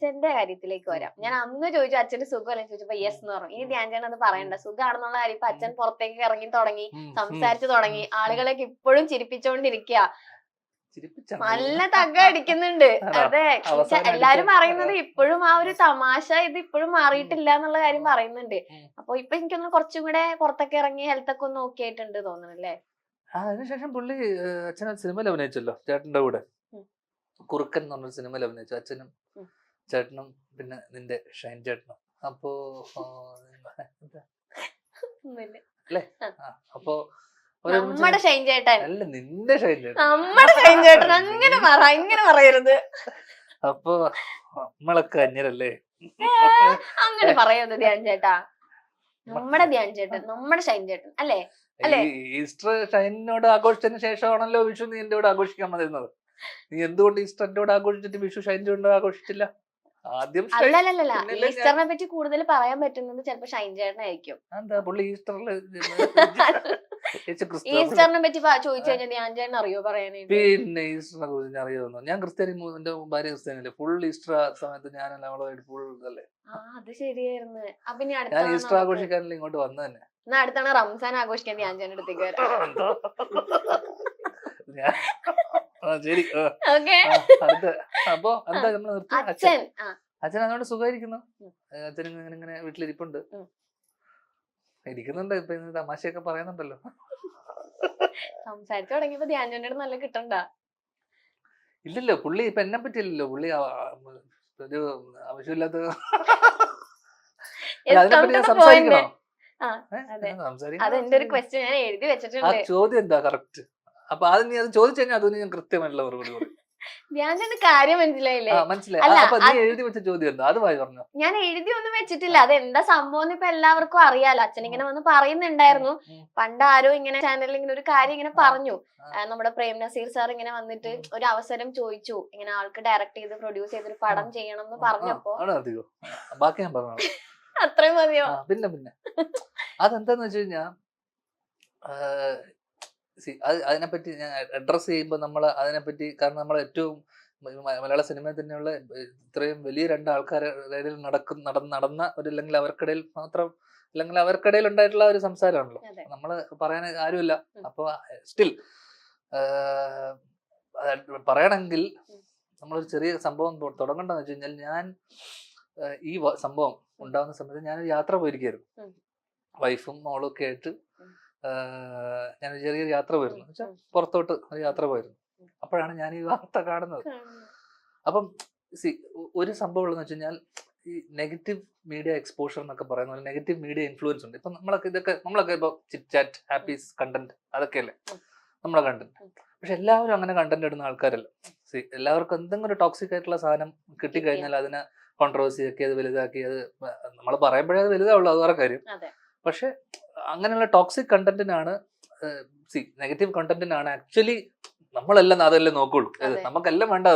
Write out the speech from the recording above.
അച്ഛന്റെ കാര്യത്തിലേക്ക് വരാം. ഞാൻ അന്ന് ചോദിച്ചു അച്ഛന് സുഖമല്ലേ? ചോദിച്ചപ്പോ യെസ് എന്ന് പറഞ്ഞു. ഇനി ധ്യാൻ ചേട്ടൻ അത് പറയണ്ട. സുഖമാണെന്നുള്ള കാര്യം ഇപ്പൊ അച്ഛൻ പുറത്തേക്ക് ഇറങ്ങി തുടങ്ങി. സംസാരിച്ചു തുടങ്ങി. ആളുകളൊക്കെ ഇപ്പോഴും ചിരിപ്പിച്ചോണ്ടിരിക്കുക ചിരിപ്പിച്ചാണ് നല്ല തക അടിക്കുന്നുണ്ട്. അതെ. എല്ലാവരും എല്ലാരും പറയുന്നത് ഇപ്പോഴും ആ ഒരു തമാശ ഇത് ഇപ്പോഴും മാറിയിട്ടില്ല എന്നുള്ള കാര്യം പറയുന്നുണ്ട്. അപ്പോൾ അപ്പൊ ഇപ്പൊ എനിക്കൊന്ന് കുറച്ചും കൂടെ പുറത്തൊക്കെ ഇറങ്ങി ഹെൽത്ത് ഒക്കെ ഒന്ന് ഓക്കെ ആയിട്ടുണ്ട് തോന്നുന്നല്ലേ? അതിനുശേഷം പുള്ളി അച്ഛൻ സിനിമയിൽ അഭിനയിച്ചല്ലോ ചേട്ടന്റെ കൂടെ. കുറുക്കൻ എന്ന് പറഞ്ഞൊരു സിനിമയിൽ അഭിനയിച്ചു. അച്ഛനും. ചേട്ടനും പിന്നെ നിന്റെ ഷൈൻ ചേട്ടനും. അപ്പോ അല്ലേ? അപ്പോ നമ്മുടെ ഷൈൻ ചേട്ടൻ. അല്ല നിന്റെ ഷൈൻ ചേട്ടൻ. നമ്മുടെ ഷൈൻ ചേട്ടൻ. അങ്ങനെ പറ ഇങ്ങനെ പറയരുത്. അപ്പൊ നമ്മളൊക്കെ അന്യരല്ലേ അങ്ങനെ പറയരുത് ധ്യാൻ ചേട്ടാ. നമ്മുടെ ധ്യാൻ ചേട്ടൻ നമ്മുടെ ഷൈൻ ചേട്ടൻ അല്ലേ? ഈസ്റ്റർ ഷൈനിനോട് ആഘോഷിച്ചതിന് ശേഷമാണല്ലോ വിഷു നീ എന്റെ കൂടെ ആഘോഷിക്കാൻ വന്നിരുന്നത്. നീ എന്തുകൊണ്ട് ഈസ്റ്റർ എന്റെ കൂടെ ആഘോഷിച്ചിട്ട് വിഷു ഷൈന്റെ കൂടെ ആഘോഷിച്ചില്ല? ആദ്യം അല്ലല്ലല്ല ഈസ്റ്ററിനെ പറ്റി കൂടുതൽ പറയാൻ പറ്റുന്നത് ചിലപ്പോ ഷൈൻ ചേട്ടനായിരിക്കും. എന്താ പുള്ളി ഈസ്റ്ററിൽ ഈസ്റ്ററിനെ പറ്റി ചോദിച്ചു കഴിഞ്ഞാൽ ഞാൻ ചേട്ടൻ അറിയോ പറയാനായിട്ട്? പിന്നെ ഈസ്റ്ററിനെ കുറിച്ച് ഞാൻ അറിയാവുന്നു ഞാൻ ക്രിസ്ത്യാനി എന്റെ ഭാര്യ ക്രിസ്ത്യാനിയല്ലേ. ഫുൾ ഈസ്റ്റർ സമയത്ത് ഞാനല്ല അവളുമായിട്ട് ഫുൾ ഇതല്ലേ. അത് ശരിയായിരുന്നു. അപ്പൊ ഞാൻ ഈസ്റ്റർ ആഘോഷിക്കാനല്ലേ ഇങ്ങോട്ട് വന്നു തന്നെ. എന്നാ അടുത്താണ് റംസാൻ ആഘോഷിക്കാൻ ഞാൻ ചേട്ടൻ അടുത്തേക്ക് വരാം. ശരി. അപ്പൊ എന്താ നമ്മൾ നിർത്തി? അച്ഛൻ അച്ഛൻ. അതുകൊണ്ട് സുഖമായിരിക്കുന്നു. അച്ഛൻ ഇങ്ങനെ ഇങ്ങനെ വീട്ടിലിരിപ്പുണ്ട്. ഇരിക്കുന്നുണ്ട്. ഇപ്പൊ ഇന്ന് തമാശയൊക്കെ പറയുന്നുണ്ടല്ലോ. സംസാരിച്ചു തുടങ്ങിയപ്പോ ചേട്ടൻ നല്ല കിട്ടണ്ട? ഇല്ലല്ലോ പുള്ളി ഇപ്പൊ എന്നെ പറ്റില്ലല്ലോ പുള്ളി ഒരു ആവശ്യമില്ലാത്ത അതിനെപ്പറ്റി ഞാൻ സംസാരിക്കണോ? സംസാരിക്കണം. ഒരു ക്വസ്റ്റ്യൻ ഞാൻ എഴുതി ആ വെച്ചിട്ടുണ്ട് ചോദ്യം എന്താ? കറക്റ്റ് അപ്പൊ അത് നീ അത് ചോദിച്ചു കഴിഞ്ഞാൽ ഞാൻ കൃത്യമായിട്ടുള്ള മറുപടി പറയും. കാര്യം മനസ്സിലായില്ലേ? എഴുതി വെച്ച ചോദ്യം എന്താ? അത് പറഞ്ഞു. ഞാൻ എഴുതി ഒന്നും വെച്ചിട്ടില്ല. അത് എന്താ സംഭവം ഇപ്പൊ എല്ലാവർക്കും അറിയാലോ. അച്ഛൻ ഇങ്ങനെ വന്ന് പറയുന്നുണ്ടായിരുന്നു. പണ്ട് ആരോ ഇങ്ങനെ ചാനലിൽ ഇങ്ങനെ ഒരു കാര്യം ഇങ്ങനെ പറഞ്ഞു. നമ്മുടെ പ്രേം നസീർ സാർ ഇങ്ങനെ വന്നിട്ട് ഒരു അവസരം ചോദിച്ചു. ഇങ്ങനെ ആൾക്ക് ഡയറക്ട് ചെയ്ത് പ്രൊഡ്യൂസ് ചെയ്തൊരു പടം ചെയ്യണം എന്ന് പറഞ്ഞപ്പോ ബാക്കി ഞാൻ പറഞ്ഞു അത്രയും മതിയോ? പിന്നെ പിന്നെ. അതെന്താന്ന് വെച്ച് കഴിഞ്ഞാ അത് അതിനെപ്പറ്റി ഞാൻ അഡ്രസ് ചെയ്യുമ്പോൾ നമ്മൾ അതിനെപ്പറ്റി കാരണം നമ്മൾ ഏറ്റവും മലയാള സിനിമയിൽ തന്നെയുള്ള ഇത്രയും വലിയ രണ്ട് ആൾക്കാരുടെ ഇടയിൽ നടക്കുന്ന നടന്ന നടന്ന ഒരു അല്ലെങ്കിൽ അവർക്കിടയിൽ മാത്രം അല്ലെങ്കിൽ അവർക്കിടയിൽ ഉണ്ടായിട്ടുള്ള ഒരു സംസാരമാണല്ലോ. നമ്മൾ പറയാൻ ആരുമില്ല. അപ്പോൾ സ്റ്റിൽ പറയണമെങ്കിൽ. നമ്മളൊരു ചെറിയ സംഭവം തുടങ്ങണ്ടെന്ന് വെച്ച് കഴിഞ്ഞാൽ ഞാൻ ഈ സംഭവം ഉണ്ടാകുന്ന സമയത്ത് ഞാനൊരു യാത്ര പോയിരിക്കായിരുന്നു വൈഫും മോളും ഒക്കെ ആയിട്ട് ആ, ചെറിയൊരു യാത്ര പോയിരുന്നു. വെച്ചാൽ പുറത്തോട്ട് ഒരു യാത്ര പോയിരുന്നു. അപ്പോഴാണ് ഞാൻ ഈ വാർത്ത കാണുന്നത്. അപ്പം സി ഒരു സംഭവം ഉള്ളതെന്ന് വെച്ച് കഴിഞ്ഞാൽ ഈ നെഗറ്റീവ് മീഡിയ എക്സ്പോഷർ എന്നൊക്കെ പറയുന്ന പോലെ നെഗറ്റീവ് മീഡിയ ഇൻഫ്ലുവൻസ് ഉണ്ട് ഇപ്പം നമ്മളൊക്കെ ഇതൊക്കെ നമ്മളൊക്കെ ഇപ്പോൾ ചിറ്റ് ചാറ്റ് ഹാപ്പീസ് കണ്ടന്റ് അതൊക്കെയല്ലേ. നമ്മളെ കണ്ടന്റ്. പക്ഷെ എല്ലാവരും അങ്ങനെ കണ്ടന്റ് ഇടുന്ന ആൾക്കാരല്ല. സി എല്ലാവർക്കും എന്തെങ്കിലും ഒരു ടോക്സിക് ആയിട്ടുള്ള സാധനം കിട്ടിക്കഴിഞ്ഞാൽ അതിനെ കോൺട്രവേഴ്സി ആക്കി അത് വലുതാക്കി അത് നമ്മൾ പറയുമ്പോഴേ അത് വലുതാവുള്ളൂ അത് വേറെ കാര്യം. പക്ഷെ അങ്ങനെയുള്ള ടോക്സിക് കണ്ടന്റിനാണ് സി നെഗറ്റീവ് കണ്ടന്റിനാണ് ആക്ച്വലി നമ്മളെല്ലാം അതല്ലേ നോക്കുള്ളൂ. നമുക്കെല്ലാം വേണ്ട